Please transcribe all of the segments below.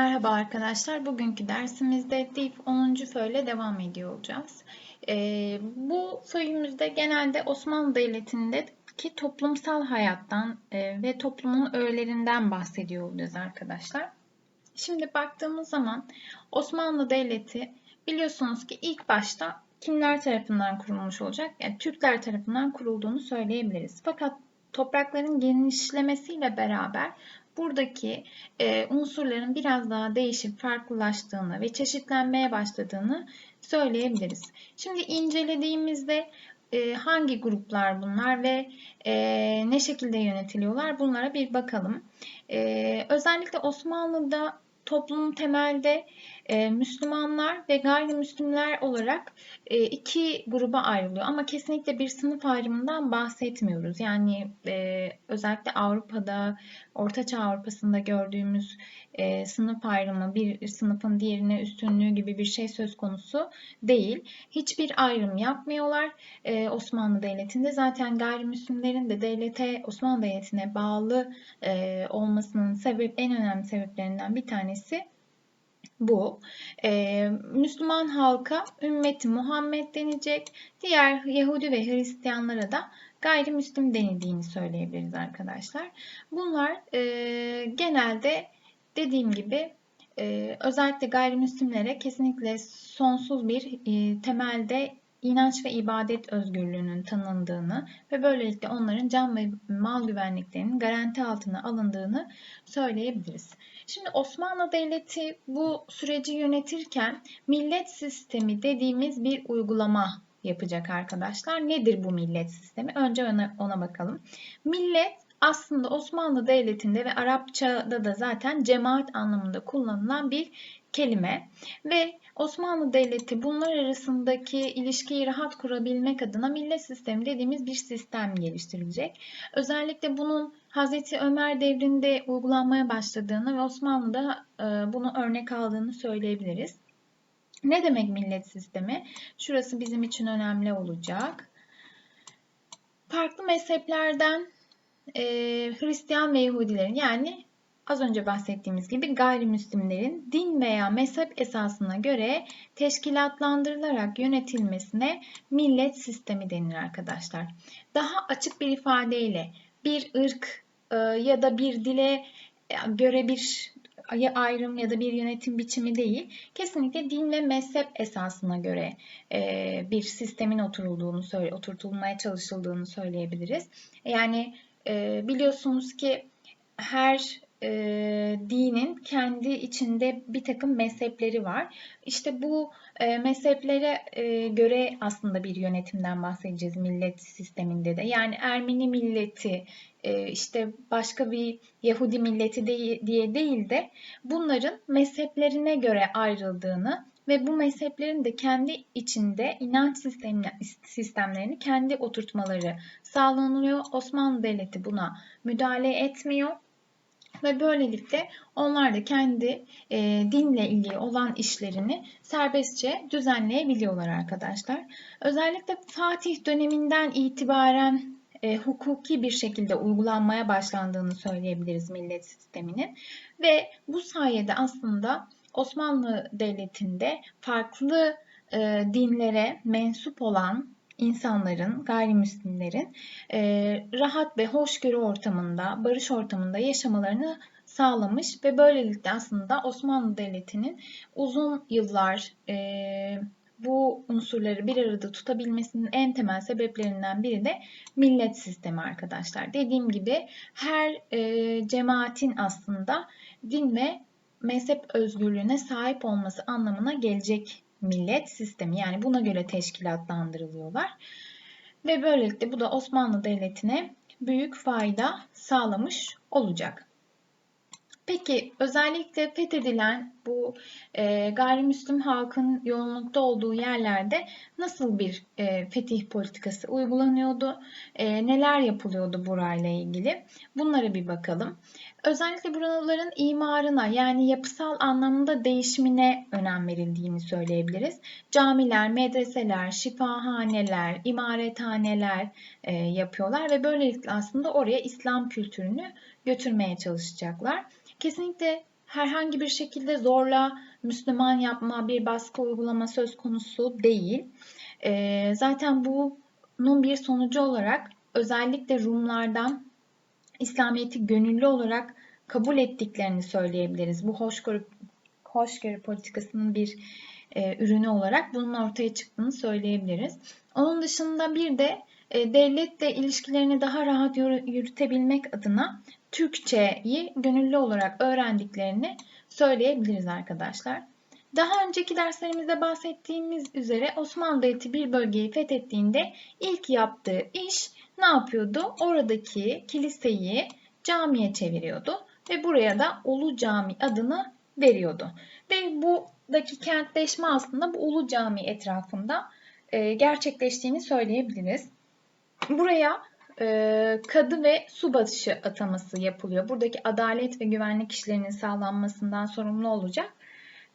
Merhaba arkadaşlar. Bugünkü dersimizde DIF 10. föyle devam ediyor olacağız. Ee, bu föyümüzde genelde Osmanlı Devleti'ndeki toplumsal hayattan e, ve toplumun öğelerinden bahsediyor olacağız arkadaşlar. Şimdi baktığımız zaman Osmanlı Devleti biliyorsunuz ki ilk başta kimler tarafından kurulmuş olacak? Yani Türkler tarafından kurulduğunu söyleyebiliriz. Fakat toprakların genişlemesiyle beraber buradaki e, unsurların biraz daha değişip farklılaştığını ve çeşitlenmeye başladığını söyleyebiliriz. Şimdi incelediğimizde e, hangi gruplar bunlar ve e, ne şekilde yönetiliyorlar bunlara bir bakalım. E, özellikle Osmanlı'da toplum temelde e, Müslümanlar ve gayrimüslimler olarak e, iki gruba ayrılıyor. Ama kesinlikle bir sınıf ayrımından bahsetmiyoruz. Yani e, özellikle Avrupa'da, Ortaçağ Avrupa'sında gördüğümüz e, sınıf ayrımı, bir sınıfın diğerine üstünlüğü gibi bir şey söz konusu değil. Hiçbir ayrım yapmıyorlar e, Osmanlı Devleti'nde. Zaten gayrimüslimlerin de devlete, Osmanlı Devleti'ne bağlı e, olmasının sebep, en önemli sebeplerinden bir tanesi bu. Ee, Müslüman halka ümmeti Muhammed denecek. Diğer Yahudi ve Hristiyanlara da gayrimüslim denildiğini söyleyebiliriz arkadaşlar. Bunlar e, genelde dediğim gibi e, özellikle gayrimüslimlere kesinlikle sonsuz bir e, temelde inanç ve ibadet özgürlüğünün tanındığını ve böylelikle onların can ve mal güvenliklerinin garanti altına alındığını söyleyebiliriz. Şimdi Osmanlı Devleti bu süreci yönetirken millet sistemi dediğimiz bir uygulama yapacak arkadaşlar. Nedir bu millet sistemi? Önce ona, ona bakalım. Millet aslında Osmanlı Devleti'nde ve Arapçada da zaten cemaat anlamında kullanılan bir kelime ve Osmanlı Devleti bunlar arasındaki ilişkiyi rahat kurabilmek adına millet sistemi dediğimiz bir sistem geliştirilecek. Özellikle bunun Hazreti Ömer devrinde uygulanmaya başladığını ve Osmanlı'da e, bunu örnek aldığını söyleyebiliriz. Ne demek millet sistemi? Şurası bizim için önemli olacak. Farklı mezheplerden e, Hristiyan ve Yahudilerin yani az önce bahsettiğimiz gibi gayrimüslimlerin din veya mezhep esasına göre teşkilatlandırılarak yönetilmesine millet sistemi denir arkadaşlar. Daha açık bir ifadeyle bir ırk e, ya da bir dile göre bir ayrım ya da bir yönetim biçimi değil. Kesinlikle din ve mezhep esasına göre e, bir sistemin oturulduğunu oturtulmaya çalışıldığını söyleyebiliriz. Yani e, biliyorsunuz ki her e, dinin kendi içinde bir takım mezhepleri var. İşte bu e, mezheplere e, göre aslında bir yönetimden bahsedeceğiz millet sisteminde de. Yani Ermeni milleti, e, işte başka bir Yahudi milleti de, diye değil de bunların mezheplerine göre ayrıldığını ve bu mezheplerin de kendi içinde inanç sistemlerini kendi oturtmaları sağlanıyor. Osmanlı Devleti buna müdahale etmiyor ve böylelikle onlar da kendi e, dinle ilgili olan işlerini serbestçe düzenleyebiliyorlar arkadaşlar. Özellikle Fatih döneminden itibaren e, hukuki bir şekilde uygulanmaya başlandığını söyleyebiliriz millet sisteminin ve bu sayede aslında Osmanlı Devleti'nde farklı e, dinlere mensup olan insanların, gayrimüslimlerin e, rahat ve hoşgörü ortamında, barış ortamında yaşamalarını sağlamış ve böylelikle aslında Osmanlı Devleti'nin uzun yıllar e, bu unsurları bir arada tutabilmesinin en temel sebeplerinden biri de millet sistemi arkadaşlar. Dediğim gibi her e, cemaatin aslında din ve mezhep özgürlüğüne sahip olması anlamına gelecek millet sistemi. Yani buna göre teşkilatlandırılıyorlar. Ve böylelikle bu da Osmanlı Devleti'ne büyük fayda sağlamış olacak. Peki özellikle fethedilen bu e, gayrimüslim halkın yoğunlukta olduğu yerlerde nasıl bir e, fetih politikası uygulanıyordu? E, neler yapılıyordu burayla ilgili? Bunlara bir bakalım. Özellikle buraların imarına yani yapısal anlamda değişimine önem verildiğini söyleyebiliriz. Camiler, medreseler, şifahaneler, imarethaneler e, yapıyorlar ve böylelikle aslında oraya İslam kültürünü götürmeye çalışacaklar. Kesinlikle herhangi bir şekilde zorla Müslüman yapma, bir baskı uygulama söz konusu değil. E, zaten bunun bir sonucu olarak özellikle Rumlardan İslamiyet'i gönüllü olarak kabul ettiklerini söyleyebiliriz. Bu hoşgörü, hoşgörü politikasının bir e, ürünü olarak bunun ortaya çıktığını söyleyebiliriz. Onun dışında bir de devletle ilişkilerini daha rahat yürütebilmek adına Türkçeyi gönüllü olarak öğrendiklerini söyleyebiliriz arkadaşlar. Daha önceki derslerimizde bahsettiğimiz üzere Osmanlı Devleti bir bölgeyi fethettiğinde ilk yaptığı iş ne yapıyordu? Oradaki kiliseyi camiye çeviriyordu ve buraya da Ulu Cami adını veriyordu. Ve buradaki kentleşme aslında bu Ulu Cami etrafında e, gerçekleştiğini söyleyebiliriz. Buraya e, kadı ve subaşı ataması yapılıyor. Buradaki adalet ve güvenlik işlerinin sağlanmasından sorumlu olacak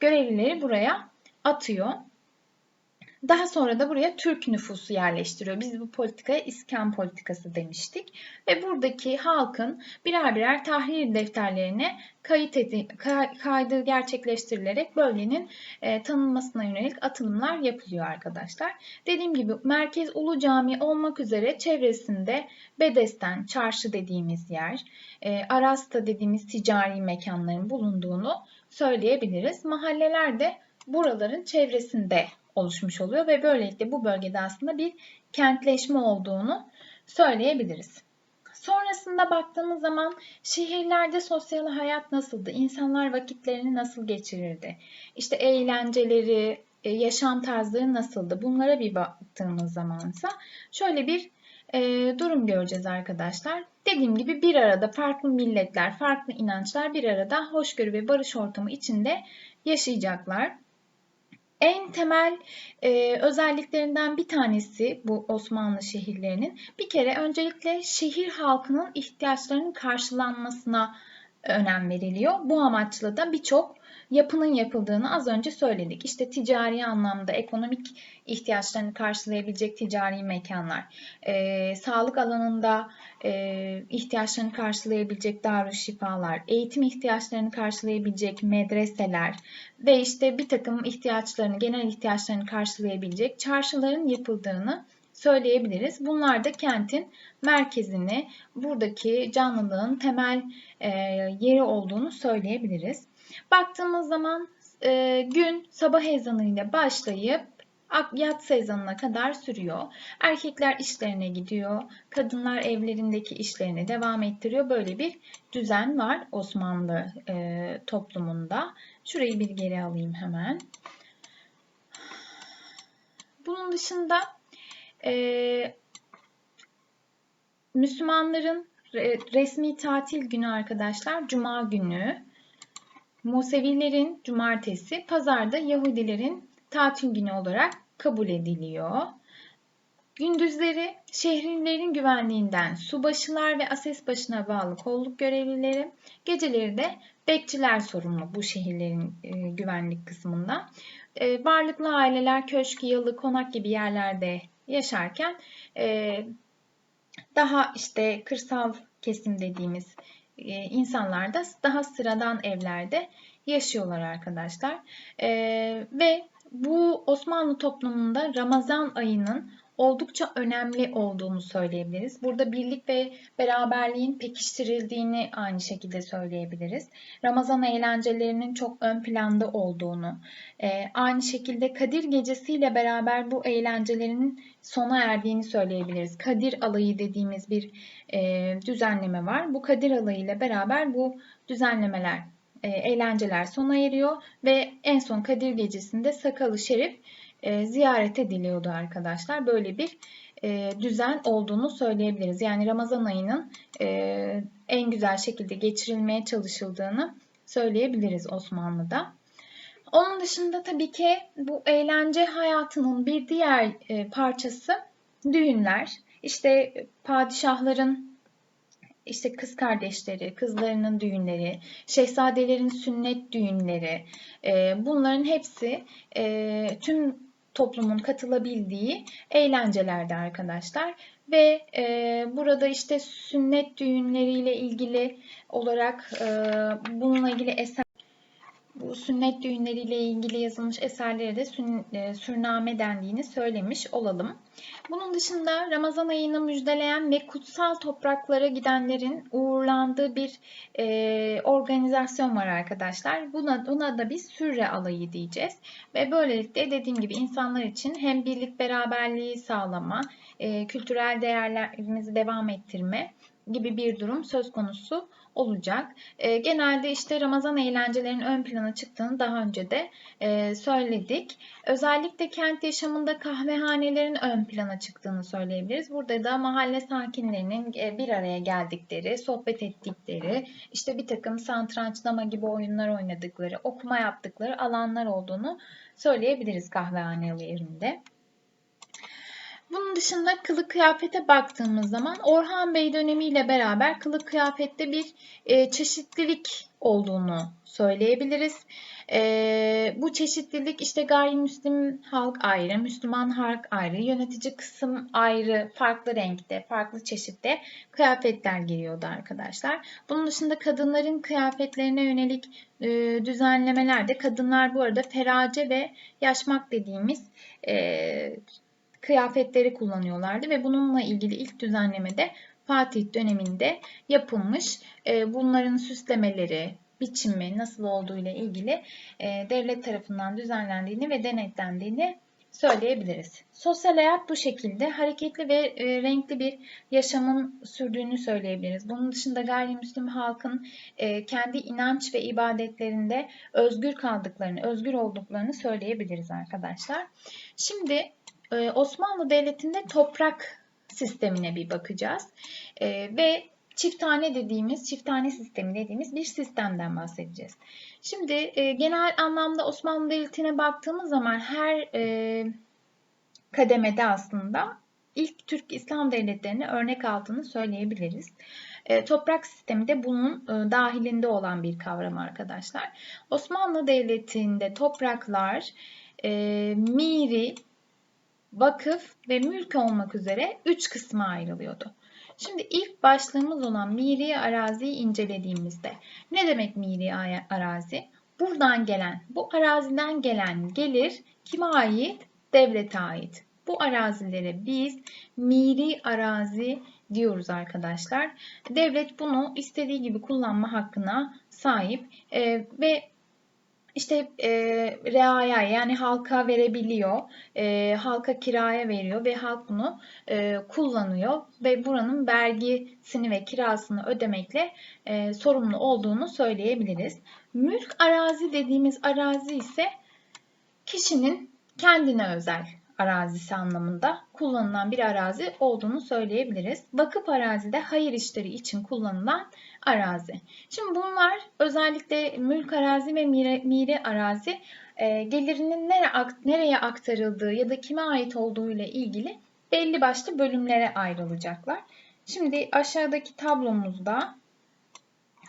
görevlileri buraya atıyor. Daha sonra da buraya Türk nüfusu yerleştiriyor. Biz bu politikaya iskan politikası demiştik. Ve buradaki halkın birer birer tahrir defterlerine kayıt edi, kaydı gerçekleştirilerek bölgenin e, tanınmasına yönelik atılımlar yapılıyor arkadaşlar. Dediğim gibi Merkez Ulu Cami olmak üzere çevresinde Bedesten, çarşı dediğimiz yer, e, Arasta dediğimiz ticari mekanların bulunduğunu söyleyebiliriz. Mahalleler de buraların çevresinde oluşmuş oluyor ve böylelikle bu bölgede aslında bir kentleşme olduğunu söyleyebiliriz. Sonrasında baktığımız zaman şehirlerde sosyal hayat nasıldı? İnsanlar vakitlerini nasıl geçirirdi? İşte eğlenceleri, e, yaşam tarzları nasıldı? Bunlara bir baktığımız zamansa şöyle bir e, durum göreceğiz arkadaşlar. Dediğim gibi bir arada farklı milletler, farklı inançlar bir arada hoşgörü ve barış ortamı içinde yaşayacaklar. En temel e, özelliklerinden bir tanesi bu Osmanlı şehirlerinin bir kere öncelikle şehir halkının ihtiyaçlarının karşılanmasına önem veriliyor. Bu amaçla da birçok yapının yapıldığını az önce söyledik. İşte ticari anlamda ekonomik ihtiyaçlarını karşılayabilecek ticari mekanlar, e, sağlık alanında e, ihtiyaçlarını karşılayabilecek darüşşifalar, eğitim ihtiyaçlarını karşılayabilecek medreseler ve işte bir takım ihtiyaçlarını, genel ihtiyaçlarını karşılayabilecek çarşıların yapıldığını söyleyebiliriz. Bunlar da kentin merkezini, buradaki canlılığın temel e, yeri olduğunu söyleyebiliriz. Baktığımız zaman e, gün sabah ezanıyla başlayıp yatsı ezanına kadar sürüyor. Erkekler işlerine gidiyor, kadınlar evlerindeki işlerini devam ettiriyor. Böyle bir düzen var Osmanlı e, toplumunda. Şurayı bir geri alayım hemen. Bunun dışında e, Müslümanların resmi tatil günü arkadaşlar Cuma günü. Musevilerin cumartesi, pazarda Yahudilerin tatil günü olarak kabul ediliyor. Gündüzleri şehirlerin güvenliğinden subaşılar ve ases başına bağlı kolluk görevlileri, geceleri de bekçiler sorumlu bu şehirlerin e, güvenlik kısmında. E, varlıklı aileler köşk, yalı, konak gibi yerlerde yaşarken e, daha işte kırsal kesim dediğimiz insanlar da daha sıradan evlerde yaşıyorlar arkadaşlar. E, ve bu Osmanlı toplumunda Ramazan ayının oldukça önemli olduğunu söyleyebiliriz. Burada birlik ve beraberliğin pekiştirildiğini aynı şekilde söyleyebiliriz. Ramazan eğlencelerinin çok ön planda olduğunu, e, aynı şekilde Kadir gecesiyle beraber bu eğlencelerin sona erdiğini söyleyebiliriz. Kadir alayı dediğimiz bir e, düzenleme var. Bu Kadir alayı ile beraber bu düzenlemeler e, eğlenceler sona eriyor ve en son Kadir Gecesi'nde Sakalı Şerif e, ziyaret ediliyordu arkadaşlar. Böyle bir e, düzen olduğunu söyleyebiliriz. Yani Ramazan ayının e, en güzel şekilde geçirilmeye çalışıldığını söyleyebiliriz Osmanlı'da. Onun dışında tabii ki bu eğlence hayatının bir diğer e, parçası düğünler. İşte padişahların işte kız kardeşleri, kızlarının düğünleri, şehzadelerin sünnet düğünleri, e, bunların hepsi e, tüm toplumun katılabildiği eğlencelerde arkadaşlar. Ve e, burada işte sünnet düğünleriyle ilgili olarak e, bununla ilgili eser bu sünnet düğünleriyle ilgili yazılmış eserlere de sün, e, sürname dendiğini söylemiş olalım. Bunun dışında Ramazan ayını müjdeleyen ve kutsal topraklara gidenlerin uğurlandığı bir e, organizasyon var arkadaşlar. Buna, buna da biz sürre alayı diyeceğiz. Ve böylelikle dediğim gibi insanlar için hem birlik beraberliği sağlama, e, kültürel değerlerimizi devam ettirme gibi bir durum söz konusu olacak. E, genelde işte Ramazan eğlencelerinin ön plana çıktığını daha önce de e, söyledik. Özellikle kent yaşamında kahvehanelerin ön plana çıktığını söyleyebiliriz. Burada da mahalle sakinlerinin e, bir araya geldikleri, sohbet ettikleri, işte bir takım satrançlama gibi oyunlar oynadıkları, okuma yaptıkları alanlar olduğunu söyleyebiliriz kahvehanelerinde. Bunun dışında kılık kıyafete baktığımız zaman Orhan Bey dönemiyle beraber kılık kıyafette bir e, çeşitlilik olduğunu söyleyebiliriz. E, bu çeşitlilik işte gayrimüslim halk ayrı, Müslüman halk ayrı, yönetici kısım ayrı, farklı renkte, farklı çeşitte kıyafetler giriyordu arkadaşlar. Bunun dışında kadınların kıyafetlerine yönelik e, düzenlemelerde kadınlar bu arada ferace ve yaşmak dediğimiz e, kıyafetleri kullanıyorlardı ve bununla ilgili ilk düzenlemede Fatih döneminde yapılmış. E, bunların süslemeleri, biçimi nasıl olduğu ile ilgili e, devlet tarafından düzenlendiğini ve denetlendiğini söyleyebiliriz. Sosyal hayat bu şekilde hareketli ve e, renkli bir yaşamın sürdüğünü söyleyebiliriz. Bunun dışında gayrimüslim halkın kendi inanç ve ibadetlerinde özgür kaldıklarını, özgür olduklarını söyleyebiliriz arkadaşlar. Şimdi Osmanlı Devleti'nde toprak sistemine bir bakacağız. Ee, ve çift tane dediğimiz, çift tane sistemi dediğimiz bir sistemden bahsedeceğiz. Şimdi e, genel anlamda Osmanlı Devleti'ne baktığımız zaman her e, kademede aslında ilk Türk İslam devletlerine örnek aldığını söyleyebiliriz. E, toprak sistemi de bunun dahilinde olan bir kavram arkadaşlar. Osmanlı Devleti'nde topraklar miri, vakıf ve mülk olmak üzere üç kısma ayrılıyordu. Şimdi ilk başlığımız olan miri araziyi incelediğimizde ne demek miri arazi? Buradan gelen, bu araziden gelen gelir kime ait? Devlete ait. Bu arazilere biz miri arazi diyoruz arkadaşlar. Devlet bunu istediği gibi kullanma hakkına sahip e, ve işte e, reaya yani halka verebiliyor, e, halka kiraya veriyor ve halk bunu e, kullanıyor ve buranın vergisini ve kirasını ödemekle e, sorumlu olduğunu söyleyebiliriz. Mülk arazi dediğimiz arazi ise kişinin kendine özel arazisi anlamında kullanılan bir arazi olduğunu söyleyebiliriz. Vakıf arazide de hayır işleri için kullanılan arazi. Şimdi bunlar özellikle mülk arazi ve mire, mire arazi e, gelirinin nere, nereye aktarıldığı ya da kime ait olduğu ile ilgili belli başlı bölümlere ayrılacaklar. Şimdi aşağıdaki tablomuzda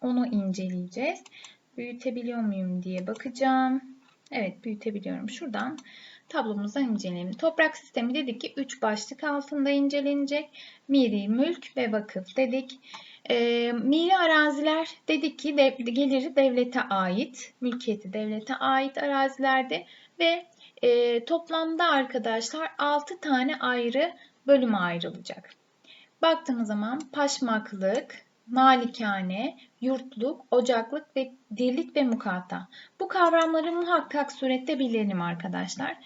onu inceleyeceğiz. Büyütebiliyor muyum diye bakacağım. Evet büyütebiliyorum. Şuradan tablomuza inceleyelim. Toprak sistemi dedik ki 3 başlık altında incelenecek. Miri, mülk ve vakıf dedik. E, miri araziler dedik ki de, geliri devlete ait, mülkiyeti devlete ait arazilerde ve e, toplamda arkadaşlar 6 tane ayrı bölüme ayrılacak. Baktığımız zaman paşmaklık, malikane, yurtluk, ocaklık ve dirlik ve mukata. Bu kavramları muhakkak surette bilelim arkadaşlar.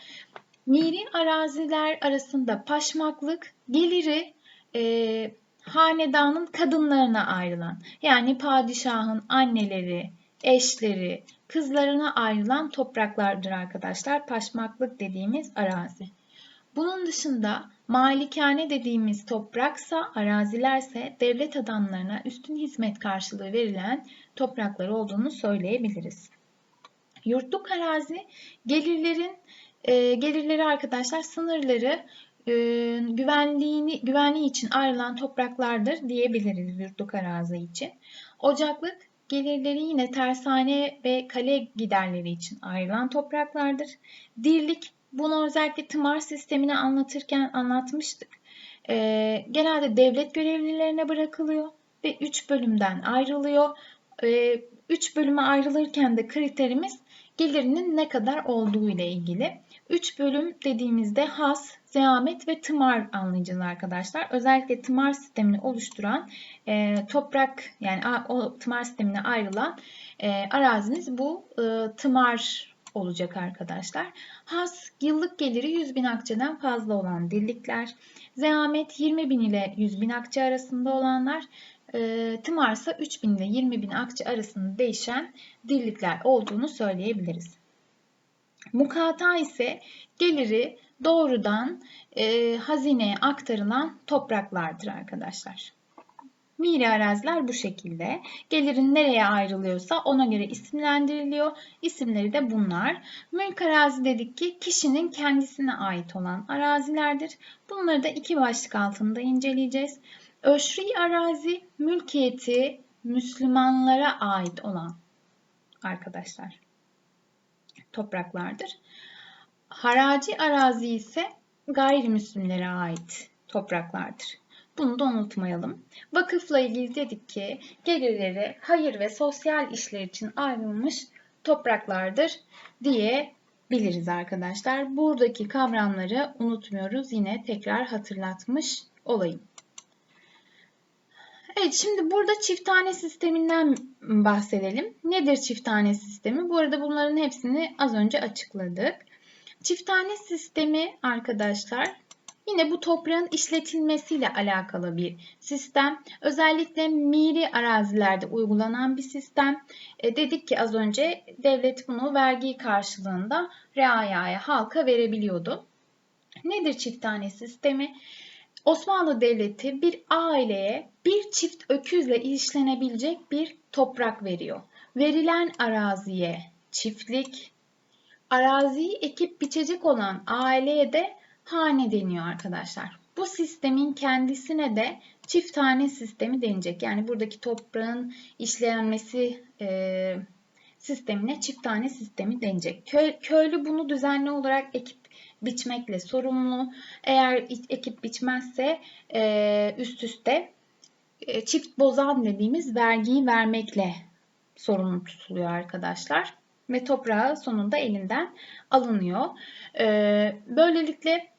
Mirin araziler arasında paşmaklık geliri e, hanedanın kadınlarına ayrılan yani padişahın anneleri, eşleri, kızlarına ayrılan topraklardır arkadaşlar. Paşmaklık dediğimiz arazi. Bunun dışında malikane dediğimiz topraksa, arazilerse devlet adamlarına üstün hizmet karşılığı verilen topraklar olduğunu söyleyebiliriz. Yurtluk arazi gelirlerin e, gelirleri arkadaşlar sınırları e, güvenliğini güvenliği için ayrılan topraklardır diyebiliriz yurtluk arazi için. Ocaklık gelirleri yine tersane ve kale giderleri için ayrılan topraklardır. Dirlik bunu özellikle tımar sistemini anlatırken anlatmıştık. E, genelde devlet görevlilerine bırakılıyor ve 3 bölümden ayrılıyor. E, 3 bölüme ayrılırken de kriterimiz gelirinin ne kadar olduğu ile ilgili. 3 bölüm dediğimizde has, zeamet ve tımar anlayacağız arkadaşlar. Özellikle tımar sistemini oluşturan e, toprak yani o tımar sistemine ayrılan e, arazimiz bu e, tımar olacak arkadaşlar. Has yıllık geliri 100 bin akçeden fazla olan dirlikler. Zeamet 20 bin ile 100 bin akçe arasında olanlar. E, tımar ise 3 bin ile 20 bin akçe arasında değişen dirlikler olduğunu söyleyebiliriz. Mukata ise geliri doğrudan e, hazineye aktarılan topraklardır arkadaşlar. Miri araziler bu şekilde. Gelirin nereye ayrılıyorsa ona göre isimlendiriliyor. İsimleri de bunlar. Mülk arazi dedik ki kişinin kendisine ait olan arazilerdir. Bunları da iki başlık altında inceleyeceğiz. Öşri arazi mülkiyeti Müslümanlara ait olan arkadaşlar topraklardır. Haraci arazi ise gayrimüslimlere ait topraklardır. Bunu da unutmayalım. Vakıfla ilgili dedik ki gelirleri hayır ve sosyal işler için ayrılmış topraklardır diyebiliriz arkadaşlar. Buradaki kavramları unutmuyoruz. Yine tekrar hatırlatmış olayım. Evet şimdi burada çiftane sisteminden bahsedelim. Nedir çiftane sistemi? Bu arada bunların hepsini az önce açıkladık. Çiftane sistemi arkadaşlar yine bu toprağın işletilmesiyle alakalı bir sistem. Özellikle miri arazilerde uygulanan bir sistem. E, dedik ki az önce devlet bunu vergi karşılığında reayaya halka verebiliyordu. Nedir çiftane sistemi? Osmanlı Devleti bir aileye bir çift öküzle işlenebilecek bir toprak veriyor. Verilen araziye çiftlik, araziyi ekip biçecek olan aileye de hane deniyor arkadaşlar. Bu sistemin kendisine de çift tane sistemi denecek. Yani buradaki toprağın işlenmesi e, sistemine çift tane sistemi denecek. Köy, köylü bunu düzenli olarak ekip biçmekle sorumlu. Eğer ekip biçmezse e, üst üste e, çift bozan dediğimiz vergiyi vermekle sorumlu tutuluyor arkadaşlar. Ve toprağı sonunda elinden alınıyor. E, böylelikle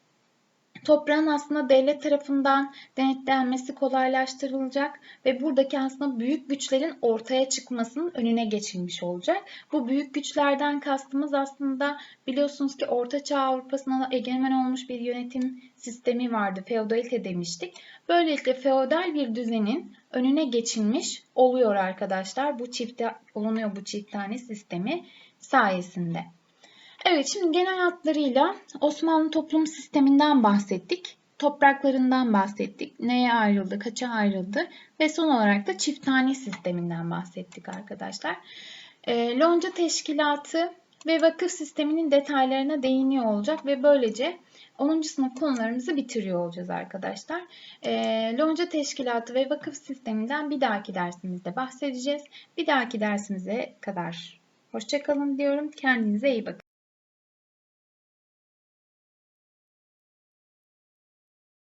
toprağın aslında devlet tarafından denetlenmesi kolaylaştırılacak ve buradaki aslında büyük güçlerin ortaya çıkmasının önüne geçilmiş olacak. Bu büyük güçlerden kastımız aslında biliyorsunuz ki Orta Çağ Avrupa'sına egemen olmuş bir yönetim sistemi vardı. Feodalite demiştik. Böylelikle feodal bir düzenin önüne geçilmiş oluyor arkadaşlar. Bu çifte olunuyor bu çift tane sistemi sayesinde. Evet şimdi genel hatlarıyla Osmanlı toplum sisteminden bahsettik. Topraklarından bahsettik. Neye ayrıldı, kaça ayrıldı ve son olarak da çiftane sisteminden bahsettik arkadaşlar. E, lonca teşkilatı ve vakıf sisteminin detaylarına değiniyor olacak ve böylece 10. sınıf konularımızı bitiriyor olacağız arkadaşlar. E, lonca teşkilatı ve vakıf sisteminden bir dahaki dersimizde bahsedeceğiz. Bir dahaki dersimize kadar hoşçakalın diyorum. Kendinize iyi bakın.